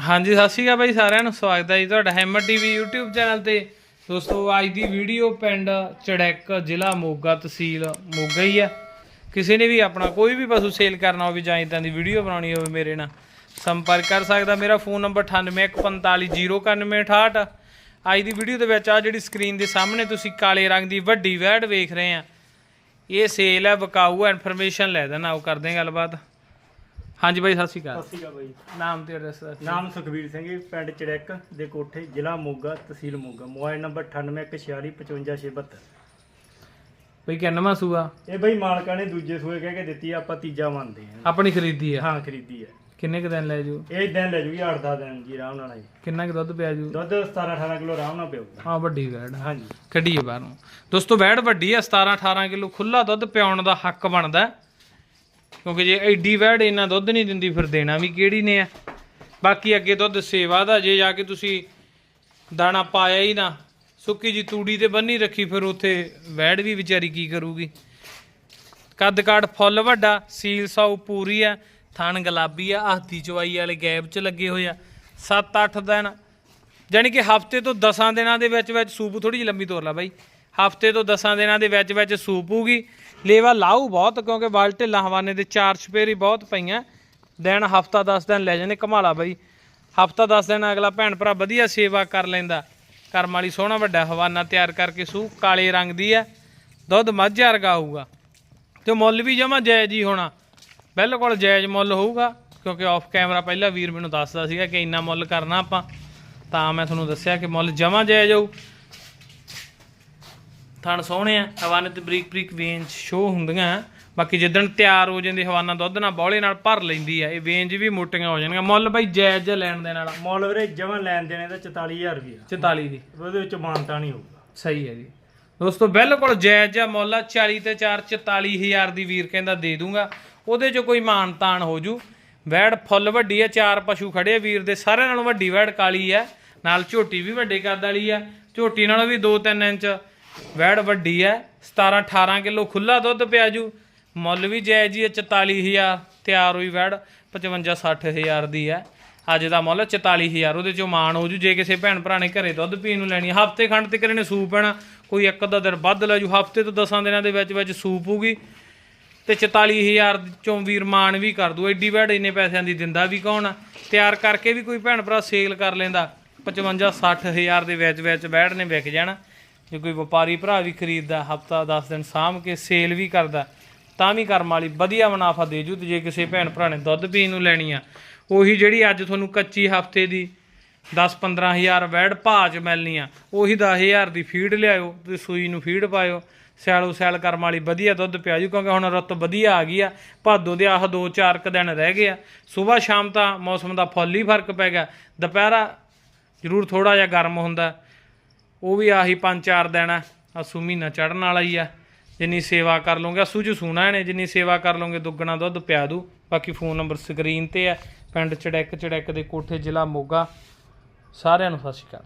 ਹਾਂਜੀ, ਸਤਿ ਸ਼੍ਰੀ ਅਕਾਲ ਬਾਈ ਸਾਰਿਆਂ ਨੂੰ, ਸਵਾਗਤ ਹੈ ਜੀ ਤੁਹਾਡਾ ਹੈਮਰ ਟੀਵੀ YouTube ਚੈਨਲ ਤੇ। ਦੋਸਤੋ, ਅੱਜ ਦੀ ਵੀਡੀਓ ਪਿੰਡ ਚੜੈਕ, ਜ਼ਿਲ੍ਹਾ ਮੋਗਾ ਤਹਿਸੀਲ ਮੋਗਾ ਹੀ ਆ। ਕਿਸੇ ਨੇ ਵੀ ਆਪਣਾ ਕੋਈ ਵੀ ਪਸ਼ੂ ਸੇਲ ਕਰਨਾ ਹੋਵੇ ਜਾਂ ਇਦਾਂ ਦੀ ਵੀਡੀਓ ਬਣਾਉਣੀ ਹੋਵੇ ਮੇਰੇ ਨਾਲ, ਸੰਪਰਕ ਕਰ ਸਕਦਾ। ਮੇਰਾ ਫੋਨ ਨੰਬਰ 9814509868 ਅੱਜ ਦੀ ਵੀਡੀਓ ਦੇ ਵਿੱਚ ਆ ਜਿਹੜੀ ਸਕਰੀਨ ਦੇ ਸਾਹਮਣੇ ਤੁਸੀਂ ਕਾਲੇ ਰੰਗ ਦੀ ਵੱਡੀ ਵੈੜ ਵੇਖ ਰਹੇ ਆ। ਇਹ ਸੇਲ ਹੈ ਬਕਾਊ ਹੈ ਇਨਫੋਰਮੇਸ਼ਨ ਲੈ ਦੇਣਾ, ਉਹ ਕਰਦੇ ਗੱਲਬਾਤ। ਹਾਂਜੀ ਬਾਈ ਸਤਿ ਸ਼੍ਰੀ ਅਕਾਲ। ਸਤਿ ਸ਼੍ਰੀ ਅਕਾਲ ਬਾਈ। ਨਾਮ ਤੇ ਐਡਰੈਸ ਨਾਮ ਸੁਖਵੀਰ ਸਿੰਘ ਜੀ, ਪਿੰਡ ਚੜੈਕ ਦੇ ਕੋਠੇ ਜ਼ਿਲ੍ਹਾ ਮੋਗਾ ਤਹਿਸੀਲ ਮੋਗਾ। ਮੋਬਾਈਲ ਨੰਬਰ 9816455672 ਬਈ ਕਿੰਨਵਾਂ ਸੂਆ? ਇਹ ਬਾਈ ਮਾਲਕਾਂ ਨੇ ਦੂਜੇ ਸੂਏ ਕਹਿ ਕੇ ਦਿੱਤੀ ਆ, ਆਪਾਂ ਤੀਜਾ ਮੰਨਦੇ ਹਾਂ। ਆਪਣੀ ਖਰੀਦੀ ਆ? ਹਾਂ ਖਰੀਦੀ ਹੈ ਕਿੰਨੇ ਕ ਦਿਨ ਲੈ ਜੂ? ਇਹ ਦਿਨ ਲੈ ਜੂਗੀ 8-10 ਦਿਨ ਜੀ ਆਰਾਮ ਨਾਲ ਜੀ ਕਿੰਨਾ ਕ ਦੁੱਧ ਪਿਆ ਜੂ? ਦੁੱਧ 17-18 ਕਿਲੋ ਆਰਾਮ ਨਾਲ ਪਿਆਊਗਾ ਹਾਂ ਵੱਡੀ ਵੈੜ। ਹਾਂਜੀ। ਕੱਢੀ ਹੈ ਬਾਹਰੋਂ। ਦੋਸਤੋ ਵੈੜ ਵੱਡੀ ਆ 17 18 ਕਿਲੋ ਖੁੱਲਾ ਦੁੱਧ ਪਿਆਉਣ ਦਾ ਹੱਕ ਬਣਦਾ। ਹੈ। ਕਿਉਂਕਿ ਜੇ ਐਡੀ ਵੈੜ ਇੰਨਾ ਦੁੱਧ ਨਹੀਂ ਦਿੰਦੀ, ਫਿਰ ਦੇਣਾ ਵੀ ਕਿਹੜੀ ਨੇ ਆ? ਬਾਕੀ ਅੱਗੇ ਦੁੱਧ ਸੇਵਾ ਦਾ, ਜੇ ਜਾ ਕੇ ਤੁਸੀਂ ਦਾਣਾ ਪਾਇਆ ਹੀ ਨਾ, ਸੁੱਕੀ ਜੀ ਤੂੜੀ ਤੇ ਬੰਨੀ ਰੱਖੀ, ਫਿਰ ਉੱਥੇ ਵੈੜ ਵੀ ਵਿਚਾਰੀ ਕੀ ਕਰੂਗੀ? ਕੱਦ ਕਾਠ ਫੁੱਲ ਵੱਡਾ, ਸੀਲ ਸਾਊ ਪੂਰੀ ਆ, ਥਣ ਗੁਲਾਬੀ ਆ, ਹੱਥੀ ਚਵਾਈ ਵਾਲੇ ਗੈਪ 'ਚ ਲੱਗੇ ਹੋਏ ਆ 7-8 ਦਿਨ। ਜਾਣੀ ਕਿ ਹਫ਼ਤੇ ਤੋਂ 10 ਦਿਨਾਂ ਦੇ ਵਿੱਚ ਵਿੱਚ ਸੂਪ ਥੋੜੀ ਜਿਹੀ ਲੰਬੀ ਤੋਰ ਲਾ ਬਾਈ। ਹਫ਼ਤੇ ਤੋਂ 10 ਦਿਨਾਂ ਦੇ ਵਿੱਚ ਵਿੱਚ ਸੂਪ ਹੋਊਗੀ। ਲੇਵਾ ਲਾਊ ਬਹੁਤ, ਕਿਉਂਕਿ ਬਲ ਢਿੱਲਾ ਹਵਾਨੇ ਦੇ ਚਾਰ ਛਪੇਰੀ ਬਹੁਤ ਪਈਆਂ। ਦਿਨ ਹਫਤਾ 10 ਦਿਨ ਲੈ ਜਾਂਦੇ, ਕਮਾਲਾ ਬਾਈ। ਹਫਤਾ 10 ਦਿਨ ਅਗਲਾ ਭੈਣ ਭਰਾ ਵਧੀਆ ਸੇਵਾ ਕਰ ਲੈਂਦਾ। ਕਰਮ ਵਾਲੀ ਸੋਹਣਾ ਵੱਡਾ ਹਵਾਨਾ ਤਿਆਰ ਕਰਕੇ ਸੂ, ਕਾਲੇ ਰੰਗ ਦੀ ਆ ਦੁੱਧ ਮੱਝ ਵਰਗਾ ਹੋਊਗਾ। ਤੇ ਮੁੱਲ ਵੀ ਜਮਾ ਜਾਇਜ਼ ਹੀ ਹੋਣਾ। ਬਿਲਕੁਲ ਜਾਇਜ਼ ਮੁੱਲ ਹੋਊਗਾ, ਕਿਉਂਕਿ ਆਫ ਕੈਮਰਾ ਪਹਿਲਾਂ ਵੀਰ ਮੈਨੂੰ ਦੱਸਦਾ ਸੀਗਾ ਕਿ ਇੰਨਾ ਮੁੱਲ ਕਰਨਾ ਆਪਾਂ। ਤਾਂ ਮੈਂ ਤੁਹਾਨੂੰ ਦੱਸਿਆ ਕਿ ਮੁੱਲ ਜਮਾ ਜਾਇਜ਼ ਹੋਊ। ਥਣ ਸੋਹਣੇ ਆ ਹਵਾਨੇ ਤੇ ਬਰੀਕ ਬਰੀਕ ਵੇਂਜ ਸ਼ੋ ਹੁੰਦੀਆਂ ਬਾਕੀ ਜਿੱਦਣ ਤਿਆਰ ਹੋ ਜਾਂਦੀ ਹਵਾਨਾ ਦੁੱਧ ਨਾਲ ਬੌਲੇ ਨਾਲ ਭਰ ਲੈਂਦੀ ਆ ਇਹ ਵੇਂਜ ਵੀ ਮੋਟੀਆਂ ਹੋ ਜਾਣਗੀਆਂ। ਮੁੱਲ ਬਾਈ ਜਾਇਜ਼ ਜਿਹਾ ਲੈਣ ਦੇ ਨਾਲ ਮੁੱਲ ਵੀਰੇ ਜਮਾਂ ਲੈਣ ਦੇਣੇ ਦਾ 44000 ਰੁਪਇਆ 44 ਦੀ। ਉਹਦੇ ਵਿੱਚ ਮਾਨਤਾ ਨਹੀਂ ਹੋਊਗਾ। ਸਹੀ ਹੈ ਜੀ। ਦੋਸਤੋ ਬਿਲਕੁਲ ਜਾਇਜ਼ ਜਿਹਾ ਮੁੱਲ। ਆ 40 ਤੇ 4 44000 ਦੀ ਵੀਰ ਕਹਿੰਦਾ ਦੇ ਦੂੰਗਾ। ਉਹਦੇ 'ਚ ਕੋਈ ਮਾਨ ਤਾਨ ਹੋ ਜੂ। ਵੈੜ ਫੁੱਲ ਵੱਡੀ ਆ ਚਾਰ ਪਸ਼ੂ ਖੜੇ ਆ। ਵੀਰ ਦੇ ਸਾਰਿਆਂ ਨਾਲੋਂ ਵੱਡੀ ਵੈੜ ਕਾਲੀ ਆ। ਨਾਲ ਝੋਟੀ ਵੀ ਵੱਡੇ ਕੱਦ ਵਾਲੀ ਆ। ਝੋਟੀ ਨਾਲੋਂ ਵੀ 2-3 ਇੰਚ ਵੈੜ ਵੱਡੀ ਹੈ 17-18 ਕਿਲੋ ਖੁੱਲਾ ਦੁੱਧ ਪਿਆ ਜੂ। ਮੁੱਲ ਵੀ ਜਾਇਜ਼ ਹੀ ਆ 44000 ਤਿਆਰ ਹੋਈ ਵੈੜ 55-60000 ਦੀ ਹੈ ਅੱਜ ਦਾ ਮੁੱਲ 44000 ਉਹਦੇ ਚੋਂ ਮਾਣ ਹੋ ਜੂ, ਜੇ ਕਿਸੇ ਭੈਣ ਭਰਾ ਨੇ ਘਰੇ ਦੁੱਧ ਪੀਣ ਨੂੰ ਲੈਣੀ ਹਫ਼ਤੇ ਖੰਡ ਤੇ ਕਰਨੇ ਸੂਪ ਪੈਣਾ ਕੋਈ ਇੱਕ ਅੱਧਾ ਦਿਨ ਵੱਧ ਲੈ ਜੂ। ਹਫ਼ਤੇ ਤੋਂ 10 ਦਿਨਾਂ ਦੇ ਵਿੱਚ ਵਿੱਚ ਸੂਪ ਹੋਊਗੀ। ਤੇ 44000 ਚੋਂ ਵੀਰ ਮਾਣ ਵੀ ਕਰ ਦੂ। ਐਡੀ ਵੈੜ ਇੰਨੇ ਪੈਸਿਆਂ ਦੀ ਦਿੰਦਾ ਵੀ ਕੌਣ ਆ? ਤਿਆਰ ਕਰਕੇ ਵੀ ਕੋਈ ਭੈਣ ਭਰਾ ਸੇਲ ਕਰ ਲੈਂਦਾ। 55 60000 ਦੇ ਵਿੱਚ ਵਿੱਚ ਵੈੜ ਨੇ ਵਿਕ ਜਾਣਾ। ਜੇ ਕੋਈ ਵਪਾਰੀ ਭਰਾ ਵੀ ਖਰੀਦਦਾ, ਹਫਤਾ 10 ਦਿਨ ਸਾਂਭ ਕੇ ਸੇਲ ਵੀ ਕਰਦਾ, ਤਾਂ ਵੀ ਕਰਮ ਵਾਲੀ ਵਧੀਆ ਮੁਨਾਫਾ ਦੇ ਜੂ ਤੇ ਜੇ ਕਿਸੇ ਭੈਣ ਭਰਾ ਨੇ ਦੁੱਧ ਪੀਣ ਨੂੰ ਲੈਣੀ ਆ, ਉਹੀ ਜਿਹੜੀ ਅੱਜ ਤੁਹਾਨੂੰ ਕੱਚੀ ਹਫ਼ਤੇ ਦੀ 10-15000 ਵੈੜ ਭਾਅ ਚ ਮਿਲਣੀ ਆ, ਉਹੀ 10000 ਦੀ ਫੀਡ ਲਿਆਇਓ ਤੇ ਸੂਈ ਨੂੰ ਫੀਡ ਪਾਇਓ ਸੈਲੋ ਸੈਲ ਕਰਮ ਵਾਲੀ ਵਧੀਆ ਦੁੱਧ ਪਿਆ ਜੂ, ਕਿਉਂਕਿ ਹੁਣ ਰੁੱਤ ਵਧੀਆ ਆ ਗਈ ਆ, ਭਾਦੋ ਦੇ ਆਹ 2-4 ਕ ਦਿਨ ਰਹਿ ਗਏ ਆ, ਸਵੇਰ ਸ਼ਾਮ ਤਾਂ ਮੌਸਮ ਦਾ ਫੁੱਲ ਹੀ ਫ਼ਰਕ ਪੈ ਗਿਆ, ਦੁਪਹਿਰਾ ਜ਼ਰੂਰ ਥੋੜਾ ਜਿਹਾ ਗਰਮ ਹੁੰਦਾ ਉਹ ਵੀ ਆਹੀ 5-4 ਦਿਨ ਆ। ਅਸੂ ਮਹੀਨਾ ਚੜਨ ਵਾਲਾ ਹੀ ਆ। ਜਿੰਨੀ ਸੇਵਾ ਕਰ ਲਓਗੇ ਅਸੂ ਚ ਸੂਣਾ ਨੇ ਜਿੰਨੀ ਸੇਵਾ ਕਰ ਲਓਗੇ ਦੁੱਗਣਾ ਦੁੱਧ ਪਿਆ ਦੂ। ਬਾਕੀ ਫੋਨ ਨੰਬਰ ਸਕਰੀਨ ਤੇ ਆ। ਪਿੰਡ ਚੜੈਕ ਚੜੈਕ ਦੇ ਕੋਠੇ, ਜ਼ਿਲ੍ਹਾ ਮੋਗਾ। ਸਾਰਿਆਂ ਨੂੰ ਸਤਿ ਸ਼੍ਰੀ ਅਕਾਲ।